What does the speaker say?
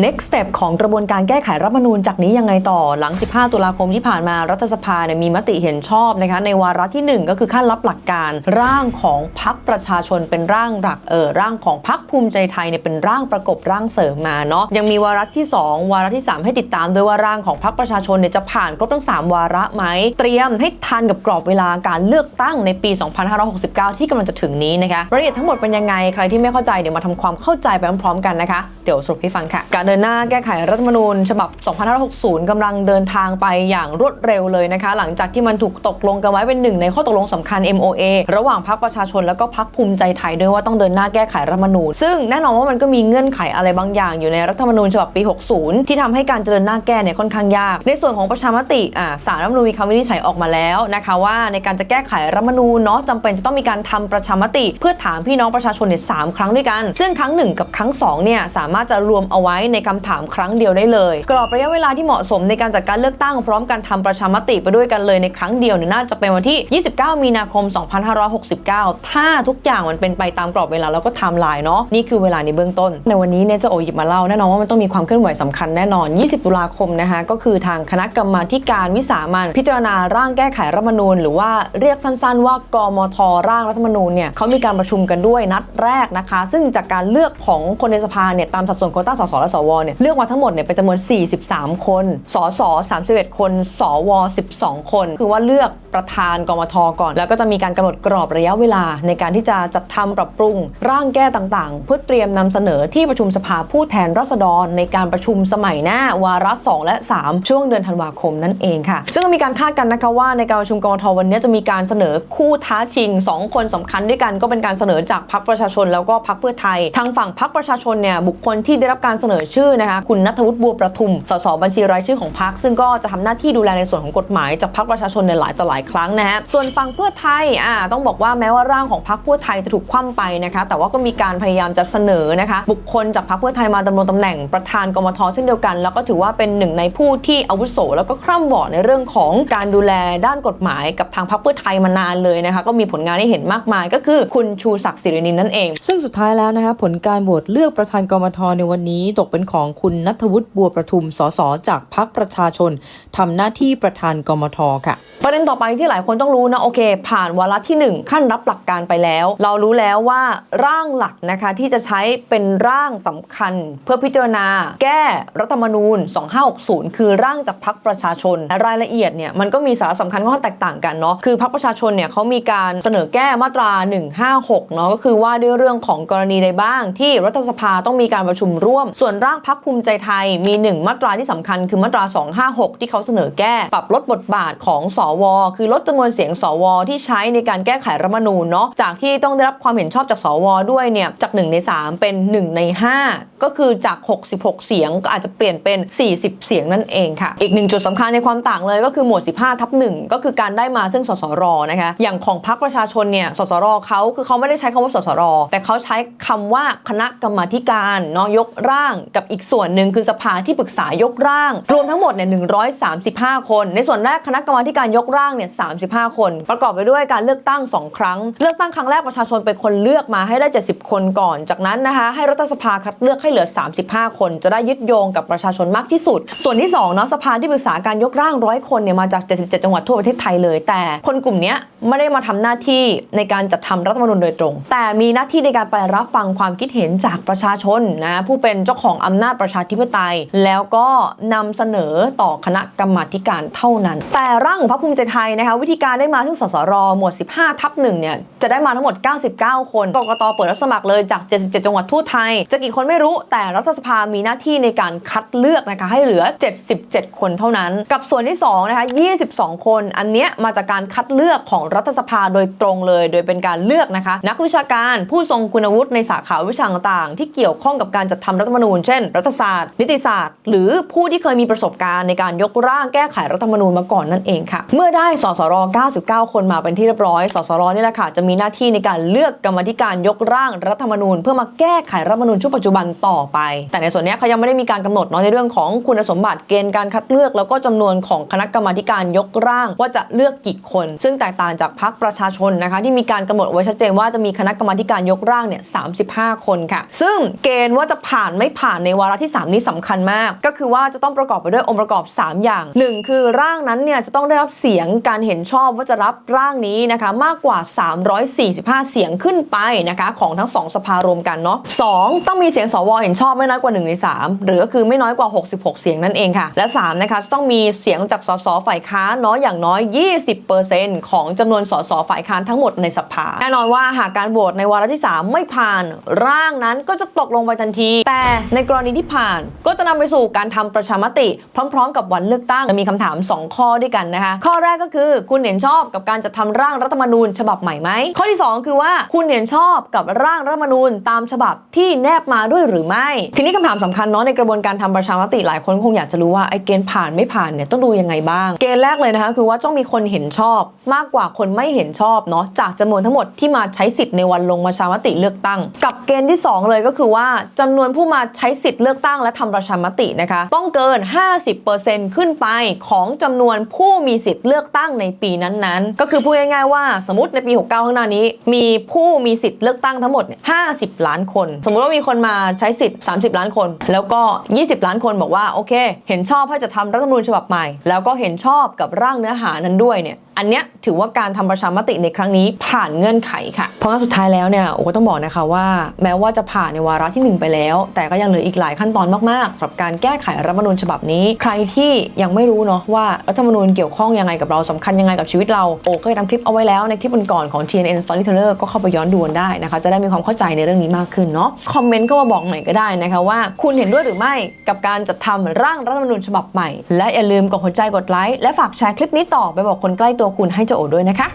next step ของกระบวนการแก้ไขรัฐมนูญจากนี้ยังไงต่อหลัง 15 ตุลาคมที่ผ่านมารัฐสภาเนี่ยมีมติเห็นชอบนะคะในวาระทีหนึ่1 ก็คือขั้นรับหลักการร่างของพักประชาชนเป็นร่างหลักเออร่างของพักภูมิใจไทยเนี่ยเป็นร่างประกบร่างเสริมมาเนาะยังมีวาระที่ 2 วาระที่ 3 ให้ติดตามด้วยว่าร่างของพักประชาชนเนี่ยจะผ่านครบทั้ง 3 วาระไหมเตรียมให้ทันกับกรอบเวลาการเลือกตั้งในปี 2569 ที่กำลังจะถึงนี้นะคะรายละเอียดทั้งหมดเป็นยังไงใครที่ไม่เข้าใจเดี๋ยวมาทำความเข้าใจไปพร้อมๆกันนะคะเดี๋ยวสรุปให้ฟังค่ะเดินหน้าแก้ไขรัฐธรรมนูญ ฉบับ 2560 กำลังเดินทางไปอย่างรวดเร็วเลยนะคะ หลังจากที่มันถูกตกลงกันไว้เป็นหนึ่งในข้อตกลงสำคัญ MOA ระหว่างพรรคประชาชนแล้วก็พรรคภูมิใจไทยด้วยว่าต้องเดินหน้าแก้ไขรัฐธรรมนูญ ซึ่งแน่นอนว่ามันก็มีเงื่อนไขอะไรบางอย่างอยู่ในรัฐธรรมนูญฉบับปี 60 ที่ทำให้การเจริญหน้าแก้เนี่ยค่อนข้างยาก ในส่วนของประชามติอ่าสารรัฐธรรมนูญมีคำวินิจฉัยออกมาแล้วนะคะว่าในการจะแก้ไขรัฐธรรมนูญเนาะจำเป็นจะต้องมีการทำประชามติ เพื่อถามพี่น้องประชาชนเนี่ยสามครั้งด้วยกัน ซึ่งครั้งหนึ่งกับครั้งสองเนี่ยสามารถจะรวมเอาไว้ในคำถามครั้งเดียวได้เลย กรอบระยะเวลาที่เหมาะสมในการจัดการเลือกตั้งพร้อมการทำประชามติไปด้วยกันเลยในครั้งเดียวเนี่ยน่าจะเป็นวันที่ 29 มีนาคม 2569 ถ้าทุกอย่างมันเป็นไปตามกรอบเวลาแล้วก็ไทม์ไลน์เนาะนี่คือเวลาในเบื้องต้น ในวันนี้เนี่ยจะโอหยิบมาเล่าแน่นอนว่ามันต้องมีความเคลื่อนไหวสำคัญแน่นอน 20 ตุลาคมนะคะก็คือทางคณะกรรมาการวิสามันพิจารณาร่างแก้ไขรัฐมนูญ หรือว่าเรียกสั้นๆ ว่ากมทร่างรัฐมนูญเนี่ยเขามีการประชุมกันด้วยนัดแรกนะคะ ซึ่งจากการเลือกของคนในสภาเนี่ยตามสัดส่วนโคต้าสสและสวเนี่ยเลือกมาทั้งหมดเนี่ยเป็นจำนวน 43 คน สส31 คน สว 12 คน คือว่าเลือกประธานกมทก่อน แล้วก็จะมีการกำหนดกรอบระยะเวลา ในการที่จะจัดทำปรับปรุง ร่างแก้ต่างๆ เพื่อเตรียมนำเสนอที่ประชุมสภาผู้แทนราษฎร ในการประชุมสมัยหน้าวาระ2และ 3 ช่วงเดือนธันวาคมนั่นเองค่ะ ซึ่งมีการคาดกันนะคะว่าในการประชุมกมทวันนี้จะมีการเสนอคู่ท้าชิง 2 คนสำคัญด้วยกันก็เป็นการเสนอจากพรรคประชาชน แล้วก็พรรคเพื่อไทย ทางฝั่งพรรคประชาชนเนี่ยบุคคลที่ได้รับการเสนอชื่อนะคะคุณนัทวุฒิบัวประทุม สสบัญชีรายชื่อของพรรคซึ่งก็จะทำหน้าที่ดูแลในส่วนของกฎหมายจากพรรคประชาชนในหลายต่อหลายครั้งนะฮะส่วนฝั่งเพื่อไทยอ่าต้องบอกว่าแม้ว่าร่างของพรรคเพื่อไทยจะถูกคว่ำไปนะคะแต่ว่าก็มีการพยายามจะเสนอนะคะบุคคลจากพรรคเพื่อไทยมาดำรงตำแหน่งประธานกมทเช่นเดียวกัน แล้วก็ถือว่าเป็นหนึ่งในผู้ที่อาวุโสแล้วก็คร่ำวอดในเรื่องของการดูแลด้านกฎหมายกับทางพรรคเพื่อไทยมานานเลยนะคะก็มีผลงานให้เห็นมากมาย ก็คือคุณชูศักดิ์สิรินินนั่นเอง ซึ่งสุดท้ายแล้วนะคะผลการโหวตเลือกประธานกมทในวันนี้ตกเป็นของคุณนัทวุฒิบัวประทุม สส จากพรรคประชาชนทำหน้าที่ประธานกมทค่ะ ประเด็นต่อไปที่หลายคนต้องรู้นะโอเค ผ่านวาระที่ 1 ขั้นรับหลักการไปแล้ว เรารู้แล้วว่าร่างหลักนะคะที่จะใช้เป็นร่างสำคัญ เพื่อพิจารณา แก้รัฐธรรมนูญ 2560 คือร่างจากพรรคประชาชนรายละเอียดเนี่ยมันก็มีสาระสำคัญค่อนข้างแตกต่างกันเนาะคือพรรคประชาชนเนี่ยเขามีการเสนอแก้มาตรา 156 เนาะก็คือว่าด้วยเรื่องของกรณีใดบ้าง ที่รัฐสภาต้องมีการประชุมร่วม ส่วนร่างพรรคภูมิใจไทยมีหนึ่งมาตราที่สำคัญคือมาตรา 256 ที่เขาเสนอแก้ ปรับลดบทบาทของสว คือลดจำนวนเสียงสว ที่ใช้ในการแก้ไขรัฐมนูญเนาะจากที่ต้องได้รับความเห็นชอบจากสว ด้วยเนี่ยจาก 1 ใน 3 เป็น 1 ใน 5 ก็คือจาก 66 เสียงก็อาจจะเปลี่ยนเป็น 40 เสียงนั่นเองค่ะ อีกหนึ่งจุดสำคัญในความต่างเลยก็คือหมวด 15ทับ1ก็คือการได้มาซึ่งสสรนะคะอย่างของพรรคประชาชนเนี่ยสสรเขาคือเขาไม่ได้ใช้คำว่าสสรแต่เขาใช้คำว่าคณะกรรมาธิการเนาะยกร่างกับอีกส่วนหนึ่งคือสภาที่ปรึกษายกร่าง รวมทั้งหมดเนี่ย135 คน ในส่วนแรกคณะกรรมาการยกร่างเนี่ย35 คน ประกอบไปด้วยการเลือกตั้ง 2 ครั้ง เลือกตั้งครั้งแรกประชาชนเป็นคนเลือกมาให้ได้ 70 คนก่อน จากนั้นนะคะให้รัฐสภาคัดเลือกให้เหลือ 35 คน จะได้ยึดโยงกับประชาชนมากที่สุด ส่วนที่2เนาะสภาที่ปรึกษาการยกร่างร้อยคนเนี่ยมาจาก 77 จังหวัดทั่วประเทศไทยเลย แต่คนกลุ่มนี้ไม่ได้มาทำหน้าที่ในการจัดทำรัฐธรรมนูญโดยตรง แต่มีหน้าที่ในการไปรับฟังความคิดเห็นจากประชาชนนะผู้เป็นเจ้าของอำำนาจประชาธิปไตย แล้วก็นำเสนอต่อคณะกรรมาการเท่านั้น แต่ร่างของพรรคภูมิใจไทยนะคะวิธีการได้มาซึ่งสสรหมวด 15 ทับหนึ่งเนี่ยจะได้มาทั้งหมด 99 คนกกตเปิดรับสมัครเลยจาก 77 จังหวัดทั่วไทย จะกี่คนไม่รู้แต่รัฐสภามีหน้าที่ในการคัดเลือกนะคะให้เหลือ 77 คนเท่านั้น กับส่วนที่2นะคะ22 คน อันเนี้ยมาจากการคัดเลือกของรัฐสภาโดยตรงเลย โดยเป็นการเลือกนะคะ นักวิชาการผู้ทรงคุณวุฒิในสาขาวิชาต่างๆ ที่เกี่ยวข้องกับการจัดทำรัฐธรรมนูญเช่น รัฐศาสตร์ นิติศาสตร์ หรือผู้ที่เคยมีประสบการณ์ในการยกร่างแก้ไขรัฐธรรมนูญมาก่อนนั่นเองค่ะ เมื่อได้สสร 99 คนมาเป็นที่เรียบร้อย สสรนี่แหละค่ะจะมีหน้าที่ในการเลือกกรรมธิการยกร่างรัฐธรรมนูญ เพื่อมาแก้ไขรัฐธรรมนูญชุดปัจจุบันต่อไป แต่ในส่วนนี้เขายังไม่ได้มีการกำหนดเนาะในเรื่องของคุณสมบัติเกณฑ์การคัดเลือก แล้วก็จำนวนของคณะกรรมาธิการยกร่างว่าจะเลือกกี่คน ซึ่งแตกต่างจากพรรคประชาชนนะคะ ที่มีการกำหนดไว้ชัดเจนว่าจะมีคณะกรรมาธิการยกร่างเนี่ย35คนค่ะ ซึ่งเกณฑ์ว่าจะผ่านไม่ผ่านในวาระที่ 3 นี้สำคัญมาก ก็คือว่าจะต้องประกอบไปด้วยองค์ประกอบ 3 อย่าง 1 คือร่างนั้นเนี่ยจะต้องได้รับเสียงการเห็นชอบว่าจะรับร่างนี้นะคะมากกว่า 345 เสียงขึ้นไปนะคะของทั้ง 2 สภารวมกันเนาะสองต้องมีเสียงสวเห็นชอบไม่น้อยกว่า 1 ใน 3 หรือก็คือไม่น้อยกว่า 66 เสียงนั่นเองค่ะ และ3นะคะจะต้องมีเสียงจากสสฝ่ายค้านเนาะอย่างน้อย 20%ของจำนวนสสฝ่ายค้านทั้งหมดในสภาแน่นอนว่าหากการโหวตในวาระที่ 3 ไม่ผ่านร่างนั้นก็จะตกลงไปทันที แต่ในกรณีที่ผ่าน ก็จะนำไปสู่การทำประชามติ พร้อม ๆ กับวันเลือกตั้งมีคำถาม 2 ข้อด้วยกันนะคะ ข้อแรกก็คือคุณเห็นชอบกับการจะทำร่างรัฐธรรมนูญ ฉบับใหม่ไหมข้อที่ 2 คือว่าคุณเห็นชอบกับร่างรัฐธรรมนูญตามฉบับที่แนบมาด้วยหรือไม่ ทีนี้คำถามสำคัญเนาะในกระบวนการทำประชามติหลายคนคงอยากจะรู้ว่าไอ้เกณฑ์ผ่านไม่ผ่านเนี่ยต้องดูยังไงบ้าง เกณฑ์แรกเลยนะคะคือว่าต้องมีคนเห็นชอบ มากกว่าคนไม่เห็นชอบเนาะจากจำนวนทั้งหมดที่มาใช้สิทธิ์ในวันลงประชามติเลือกตั้ง กับเกณฑ์ที่ 2 เลยก็คือว่าจำนวนผู้มาใช้สิทธิ์เลือกตั้งและทำประชามตินะคะ ต้องเกิน 50%ขึ้นไปของจำนวนผู้มีสิทธิ์เลือกตั้งในปีนั้นๆ ก็คือพูดง่ายๆว่าสมมติในปี 69 ข้างหน้านี้ มีผู้มีสิทธิ์เลือกตั้งทั้งหมดเนี่ย50 ล้านคน สมมุติว่ามีคนมาใช้สิทธิ์ 30 ล้านคน แล้วก็ 20 ล้านคนบอกว่าโอเค เห็นชอบให้จะทำรัฐธรรมนูญฉบับใหม่ แล้วก็เห็นชอบกับร่างเนื้อหานั้นด้วยเนี่ยอันเนี้ยถือว่าการทำประชามติในครั้งนี้ผ่านเงื่อนไขค่ะ เพราะงั้นสุดท้ายแล้วเนี่ยโอ้ก็ต้องบอกนะคะว่า แม้ว่าจะผ่านในวาระที่ 1 ไปแล้ว แต่ก็ยังเหลืออีกหลายขั้นตอนมากๆสำหรับการแก้ไขรัฐธรรมนูญฉบับนี้ ใครที่ยังไม่รู้เนาะว่ารัฐธรรมนูญเกี่ยวข้องยังไงกับเราสำคัญยังไงกับชีวิตเราโอ้เคยทำคลิปเอาไว้แล้วในคลิปก่อนของ TNN Storyteller ก็เข้าไปย้อนดูได้นะคะจะได้มีความเข้าใจในเรื่องนี้มากขึ้นเนาะคอมเมนต์ก็มาบอกหน่อยก็ได้นะคะว่า คุณเห็นด้วยหรือไม่กับการจัดทำร่างรัฐธรรมนูญฉบับใหม่ และอย่าลืมกดหัวใจกดไลค์และฝากแชร์คลิปนี้ต่อไปบอกคนใกล้ตัวคุณให้เจ้าโอด้วยนะคะ